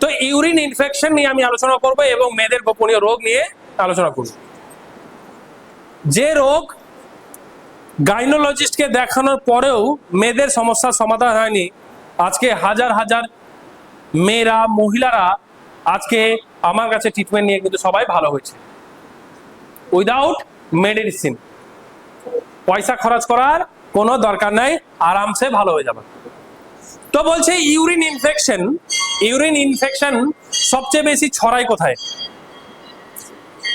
তো urine infection নিয়ে আমি আলোচনা করব এবং মেয়েদের গোপনীয় রোগ নিয়ে আলোচনা করব। যে রোগ গাইনোলজিস্টকে দেখানোর পরেও মেয়েদের সমস্যার সমাধান হয়নি। আজকে হাজার হাজার মেয়েরা, মহিলারা আজকে আমার কাছে ট্রিটমেন্ট নিয়ে কিন্তু সবাই ভালো হয়েছে। উইদাউট মেডিসিন পয়সা খরচ করার কোনো দরকার নাই, আরামসে ভালো হয়ে যাবে। তো বলছে ইউরিন ইনফেকশন ইউরিন ইনফেকশন সবচেয়ে বেশি ছড়ায় কোথায়?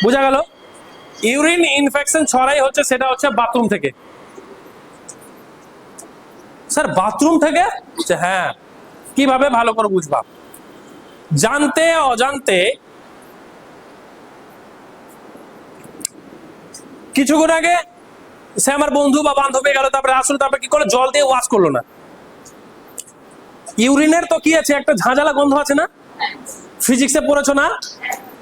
বোঝা গেল? ইউরিন ইনফেকশন ছড়াই হচ্ছে সেটা হচ্ছে বাথরুম থেকে। স্যার, বাথরুম থেকে? হ্যাঁ কীভাবে ভালো করে বুঝবা? জানতে অজান্তে কিছুক্ষণ আগে সে আমার বন্ধু বা বান্ধবী গেল, তারপরে আসলো, তারপরে কি করল? জল দিয়ে ওয়াশ করল না। ইউরিনের তো কি আছে? একটা ঝাঁঝালা গন্ধ আছে না? ফিজিক্সে পড়েছো না?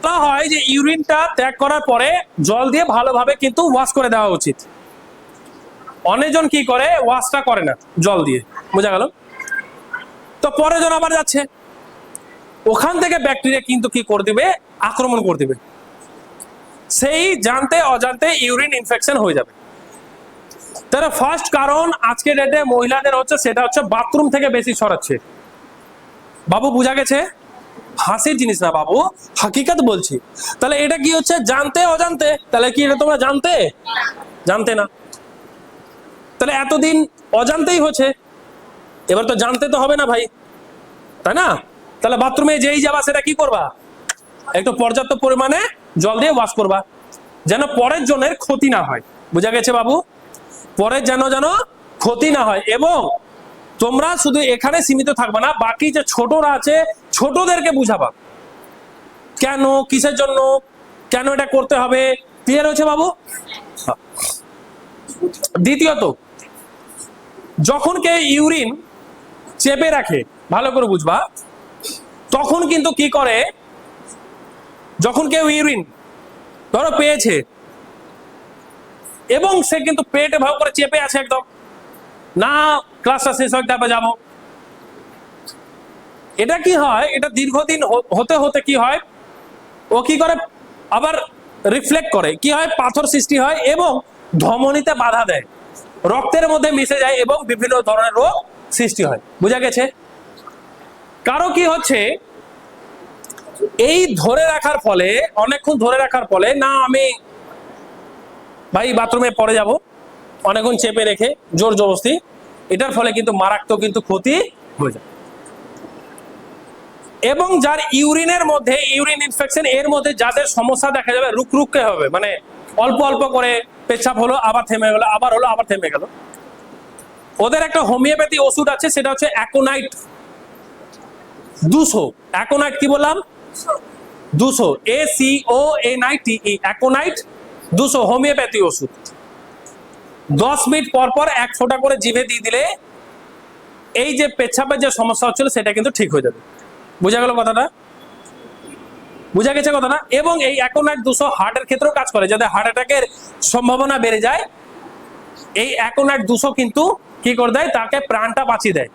তা হয় যে ইউরিনটা ত্যাগ করার পরে জল দিয়ে ভালোভাবে কিন্তু ওয়াশ করে দেওয়া উচিত। অনেকজন কি করে? ওয়াশটা করে না, জল দিয়ে। বোঝা গেল? তো পরে জন আবার যাচ্ছে। ওখান থেকে ব্যাকটেরিয়া কিন্তু কি করে দিবে? আক্রমণ করে দিবে। সেই জানতে অজান্তে ইউরিন ইনফেকশন হয়ে যাবে। তার ফার্স্ট কারণ আজকে ডেটে মহিলাদের হচ্ছে সেটা হচ্ছে বাথরুম থেকে বেশি ছড়াচ্ছে বাবু, বোঝা গেছে? হাসির জিনিস না বাবু, হাকিকত বলছি। তাহলে এটা কি হচ্ছে? জানতে, অজান্তে? তাহলে কি এটা তোমরা জানতে? জানতে না। তাহলে এতদিন অজান্তেই হচ্ছে। এবার তো জানতে তো হবে না ভাই। তাই না? তাহলে বাথরুমে যেই যাবা, সেটা কি করবা? একটু পর্যাপ্ত পরিমাণে জল দিয়ে ওয়াশ করবা। যেন পরের জনের ক্ষতি না হয়। বুঝা গেছে বাবু? পরের যেন যেন ক্ষতি না হয় এবং তোমরা শুধু এখানে সীমিত থাকবে না, বাকি যে ছোটরা আছে, ছোটদেরকে বুঝাবা কেন, কিসের জন্য, কেন এটা করতে হবে ক্লিয়ার হয়েছে বাবু। দ্বিতীয়ত, যখন কেউ ইউরিন চেপে রাখে, ভালো করে বুঝবা, তখন কিন্তু কি করে যখন কেউ ইউরিন, ধরো পেয়েছে এবং সে কিন্তু পেটে ভাব করে চেপে আছে একদম। না ক্লাসটা শেষ হয় তারপর যাব। এটা কি হয়, এটা দীর্ঘদিন হতে হতে কি হয়, ও কি করে, আবার রিফ্লেক্ট করে। কি হয়, পাথর সৃষ্টি হয় এবং ধমনীতে বাধা দেয়। রক্তের মধ্যে মিশে যায় এবং বিভিন্ন ধরনের রোগ সৃষ্টি হয়। বোঝা গেছে? কারও কি হচ্ছে, এই ধরে রাখার ফলে, অনেকক্ষণ ধরে রাখার ফলে, না, আমি ভাই, বাথরুমে পরে যাব। অনেকক্ষণ চেপে রেখে জোর জবস্তি এটার ফলে কিন্তু মারাত্মক কিন্তু ক্ষতি হয়ে যায়। এবং যার ইউরিনের মধ্যে, ইউরিন ইনফেকশন, এর মধ্যে যাদের সমস্যা দেখা যাবে, রুক রুককে হবে। মানে অল্প অল্প করে পেচ্ছাপ হলো, আবার থেমে গেলো, আবার হলো, আবার থেমে গেল। ওদের একটা হোমিওপ্যাথি ওষুধ আছে, সেটা হচ্ছে অ্যাকোনাইট দুশো। অ্যাকোনাইট কি বললাম? দুশো। A C O N I T aconite দুশো হোমিওপ্যাথি ওষুধ। দশ মিনিট পর পর এক ফোঁটা করে জিভে দিয়ে দিলে এই যে পেচ্ছাপের যে সমস্যা হচ্ছিল, সেটা কিন্তু ঠিক হয়ে যাবে। বোঝা গেল কথাটা? বোঝা গেছে কথাটা? এবং এই অ্যাকোনাইট দুশো হার্টের ক্ষেত্রেও কাজ করে। যাতে হার্ট অ্যাটাকের সম্ভাবনা বেড়ে যায়, এই অ্যাকোনাইট দুশো কিন্তু কি করে দেয়? তাকে প্রাণটা বাঁচিয়ে দেয়।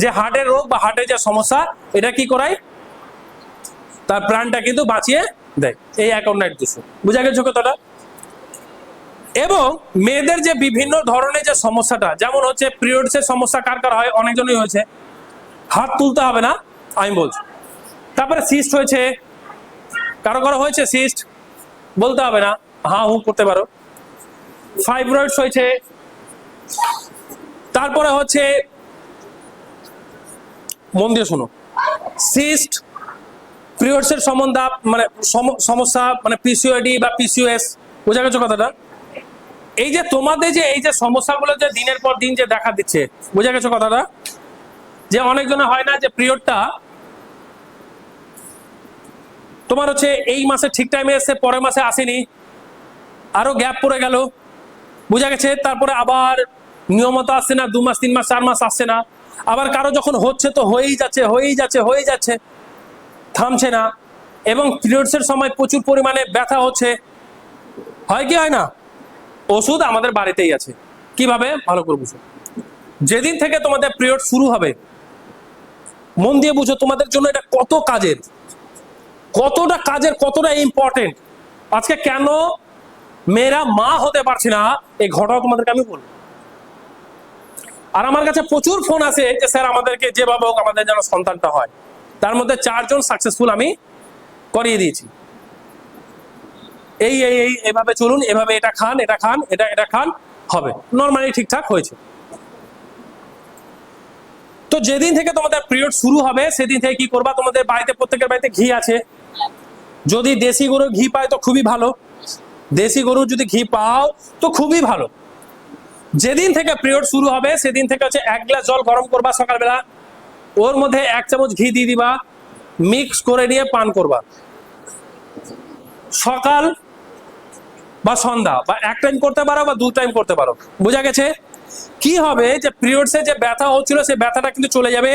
যে হার্টের রোগ বা হার্টের যে সমস্যা, এটা কি করায়? তার প্রাণটা কিন্তু বাঁচিয়ে দেয় এই অ্যাকোনাইট দুশো বোঝা গেছে কথাটা? এবং মেয়েদের যে বিভিন্ন ধরনের যে সমস্যাটা, যেমন হচ্ছে পিরিয়ডসের সমস্যা কার কার হয়, অনেকজনই হয়েছে। হাত তুলতে হবে না, আমি বলছি। তারপরে সিস্ট হয়েছে। কারও কারও হয়েছে সিস্ট বলতে হবে না। হা হু করতে পারো। ফাইব্রয়েডস হয়েছে। তারপরে হচ্ছে, মন দিয়ে শোনো। সিস্ট পিরিয়ডসের সম্বন্ধা মানে সমস্যা মানে পিসিওডি বা পিসিওএস বোঝা গেছে কথাটা? এই যে তোমাদের যে এই যে সমস্যাগুলো যে দিনের পর দিন যে দেখা দিচ্ছে, বোঝা গেছে কথাটা? যে অনেকজনের হয় না যে পিরিয়ডটা তোমার হচ্ছে এই মাসে ঠিক টাইমে এসে পরের মাসে আসেনি, আরও গ্যাপ পড়ে গেল, বোঝা গেছে? তারপরে আবার নিয়মত আসছে না, দু মাস, তিন মাস, চার মাস আসছে না। আবার কারও যখন হচ্ছে তো হয়েই যাচ্ছে হয়েই যাচ্ছে হয়েই যাচ্ছে। থামছে না। এবং পিরিয়ডসের সময় প্রচুর পরিমাণে ব্যথা হচ্ছে। হয় কি, হয় না? ওষুধ আমাদের বাড়িতেই আছে। কীভাবে? ভালো করে বুঝো। যেদিন থেকে তোমাদের পিরিয়ড শুরু হবে, মন দিয়ে বুঝো তোমাদের জন্য এটা কত কাজের। কতটা কাজের, কতটা ইম্পর্টেন্ট আজকে কেন মেয়েরা মা হতে পারছে না, এই ঘটনা তোমাদেরকে আমি বলব। আর আমার কাছে প্রচুর ফোন আছে যে, স্যার, আমাদেরকে যেভাবে হোক আমাদের যেন সন্তানটা হয়। তার মধ্যে চারজন সাকসেসফুল আমি করিয়ে দিয়েছি। এই এই এই, এভাবে চলুন, এভাবে এটা খান এটা খান, এটা এটা খান, হবে। নর্মালি ঠিকঠাক হয়েছে। তো যেদিন থেকে তোমাদের পিরিয়ড শুরু হবে, সেদিন থেকে কি করবা? তোমাদের বাড়িতে, প্রত্যেকের বাড়িতে ঘি আছে। যদি দেশি গরুর ঘি পায় তো খুবই ভালো। দেশি গরুর যদি ঘি পাও তো খুবই ভালো। যেদিন থেকে পিরিয়ড শুরু হবে, সেদিন থেকে হচ্ছে এক গ্লাস জল গরম করবা সকালবেলা। ওর মধ্যে এক চামচ ঘি দিয়ে দিবা মিক্স করে নিয়ে পান করবা। সকাল বা সন্ধ্যা বা এক টাইম করতে পারো বা দু টাইম করতে পারো। বোঝা গেছে? কি হবে যে পিরিয়ডসে যে ব্যথা হচ্ছিল, সেই ব্যথাটা কিন্তু চলে যাবে।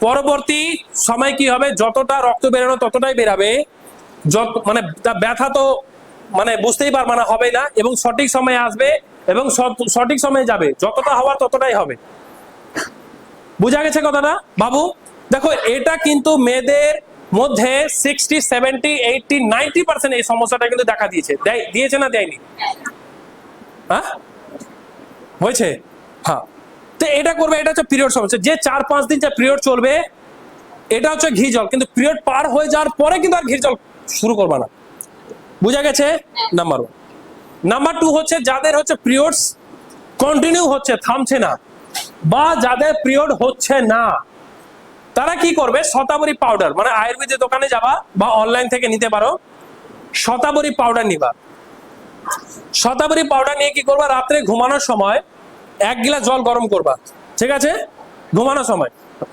পরবর্তী সময় কি হবে? যতটা রক্ত বেরোনো ততটাই বেরাবে। যত মানে ব্যথা তো মানে বুঝতেই পারবা না, হবে না। এবং সঠিক সময়ে আসবে এবং সঠিক সময়ে যাবে। যতটা হওয়ার ততটাই হবে। বোঝা গেছে কথাটা? বাবু, দেখো, এটা কিন্তু মেয়েদের মধ্যে sixty seventy eighty ninety percent এই সমস্যাটা কিন্তু দেখা দিয়েছে। দেয়- দিয়েছে না দেয়নি? হ্যাঁ? হয়েছে? হ্যাঁ। তো এটা করবে, এটা হচ্ছে পিরিয়ড সমস্যা। যে চার, পাঁচ দিন যে পিরিয়ড চলবে, এটা হচ্ছে ঘি জল। কিন্তু পিরিয়ড পার হয়ে যাওয়ার পরে কিন্তু আর ঘি জল শুরু করবে না। বুঝা গেছে? নাম্বার ওয়ান নাম্বার টু হচ্ছে, যাদের হচ্ছে পিরিয়ডস কন্টিনিউ হচ্ছে, থামছে না। বা যাদের পিরিয়ড হচ্ছে না, তারা কি করবে? শতাবরী পাউডার মানে আয়ুর্বেদের দোকানে যাবা বা অনলাইন থেকে নিতে পারো, শতাবরী পাউডার নিবা। শতাবরী পাউডার নিয়ে কি করবা? রাত্রে ঘুমানোর সময় এক গিলাস জল গরম করবা, ঠিক আছে? ঘুমানোর সময়।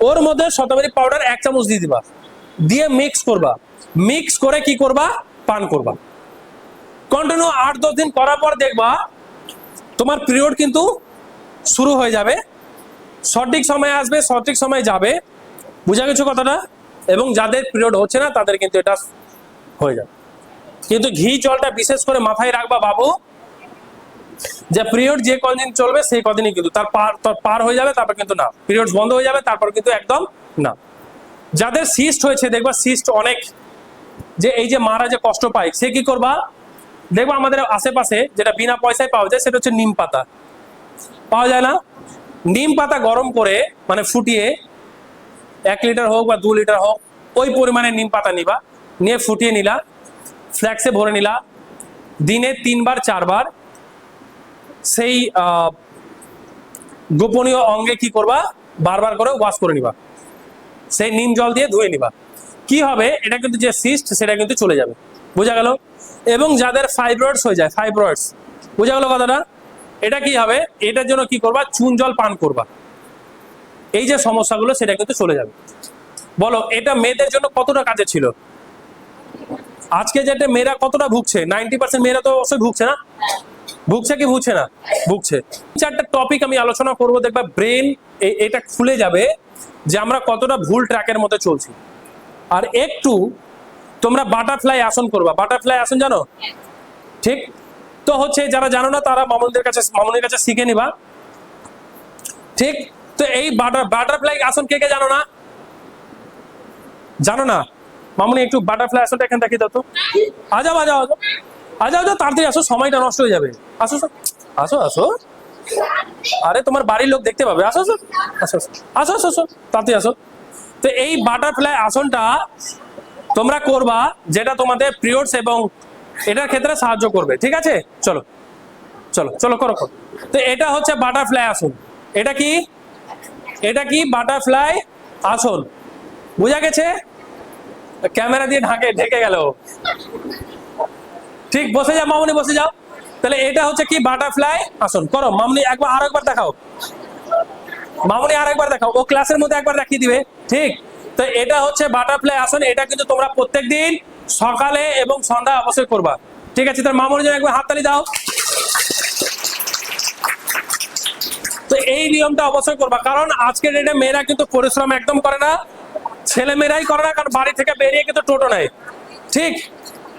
ওর মধ্যে শতাবরী পাউডার এক চামচ দিয়ে দিবা। দিয়ে মিক্স করবা। মিক্স করে কি করবা? পান করবা। কন্টিনিউ আট দশ দিন করার পর দেখবা, তোমার পিরিয়ড কিন্তু শুরু হয়ে যাবে। সঠিক সময় আসবে, সঠিক সময় যাবে। বুঝা গেছো কথাটা? এবং যাদের পিরিয়ড হচ্ছে না, তাদের কিন্তু এটা হয়ে যাবে। কিন্তু ঘি জলটা বিশেষ করে মাথায় রাখবা বাবু, যে পিরিয়ড যে কদিন চলবে, সেই কদিনই কিন্তু তার পার পার হয়ে যাবে, তারপর কিন্তু না। পিরিয়ড বন্ধ হয়ে যাবে, তারপর কিন্তু একদম না। যাদের সিস্ট হয়েছে, দেখবা সিস্ট অনেক। যে এই যে মারা যে কষ্ট পায়, সে কি করবা? দেখবা আমাদের আশেপাশে যেটা বিনা পয়সায় পাওয়া যায়, সেটা হচ্ছে নিম পাতা। পাওয়া যায় না? নিম পাতা গরম করে মানে ফুটিয়ে, এক লিটার হোক বা দু লিটার হোক, ওই পরিমাণে নিম পাতা নিবা, নিয়ে ফুটিয়ে নিলা, ফ্ল্যাক্সে ভরে নিলা, দিনে তিনবার, চারবার। সেই গোপনীয় অঙ্গে কি করবা? বারবার করে ওয়াশ করে নিবা। সেই নিম জল দিয়ে ধুয়ে নিবা। কি হবে? এটা কিন্তু যে সিস্ট সেটা কিন্তু চলে যাবে। বোঝা গেল? এবং যাদের ফাইব্রয়েডস হয়ে যায় ফাইব্রয়েডস বোঝা গেল কথাটা? এটা কি হবে? এটার জন্য কি করবা? চুন জল পান করবা। এই যে সমস্যাগুলো, সেটা কিন্তু চলে যাবে। বলো, এটা মেয়েদের জন্য কতটা কাজে ছিল? আজকে যেটা মেয়েরা কতটা ভুগছে? নাইনটি পার্সেন্ট মেয়েরা তো অবশ্যই ভুগছে না? ভুগছে কি ভুগছে না? ভুগছে। চারটা টপিক আমি আলোচনা করব, দেখবা ব্রেন এটা খুলে যাবে যে আমরা কতটা ভুল ট্র্যাকের মধ্যে চলছি। আর একটু তোমরা বাটারফ্লাই আসন করবা। বাটারফ্লাই আসন জানো? ঠিক? তো হচ্ছে যারা জানো না, তারা মামুনদের কাছে মামুনের কাছে শিখে নিবা। ঠিক? তো এই বাটার বাটারফ্লাই আসন কে কে জানো না? জানো না? মামুনি একটু বাটারফ্লাই আসনটা এখানে দেখিয়ে দাও তো। আ যাও আ যাও আ যাও। তাড়াতাড়ি আসো, সময়টা নষ্ট হয়ে যাবে। আসো আসো। আসো আরে, তোমার বাড়ির লোক দেখতে পাবে। আসো আসো। আসো আসো। আসো আসো আসো। তাড়াতাড়ি আসো। তো এই বাটারফ্লাই আসনটা তোমরা করবা, যেটা তোমাদের পিরিয়ডস এবং এটার ক্ষেত্রে সাহায্য করবে, ঠিক আছে? চলো চলো চলো, করো করো। তো এটা হচ্ছে বাটারফ্লাই আসন এটা কি? এটা কি বাটারফ্লাই আসন বোঝা গেছে? ক্যামেরা দিয়ে ঢাকে, ঢেকে গেল। ঠিক, বসে যাও, মামনি, বসে যাও। তাহলে এটা হচ্ছে কি বাটারফ্লাই আসন করো, মামনি, একবার আর একবার দেখাও। মামনি, আর একবার দেখাও। ও ক্লাসের মধ্যে একবার দেখিয়ে দিবে। ঠিক, তো এটা হচ্ছে বাটারফ্লাই আসন এটা কিন্তু তোমরা প্রত্যেকদিন সকালে এবং সন্ধ্যা অবশ্যই করবা। ঠিক আছে তার মামনির জন্য একবার হাততালি দাও। তো এই নিয়মটা অবশ্যই করবা, কারণ আজকের ডেটে মেয়েরা কিন্তু পরিশ্রম একদম করে না। ছেলে মেয়েরাই করে না, কারণ বাড়ি থেকে বেরিয়ে কিন্তু টোটো নেয়। ঠিক?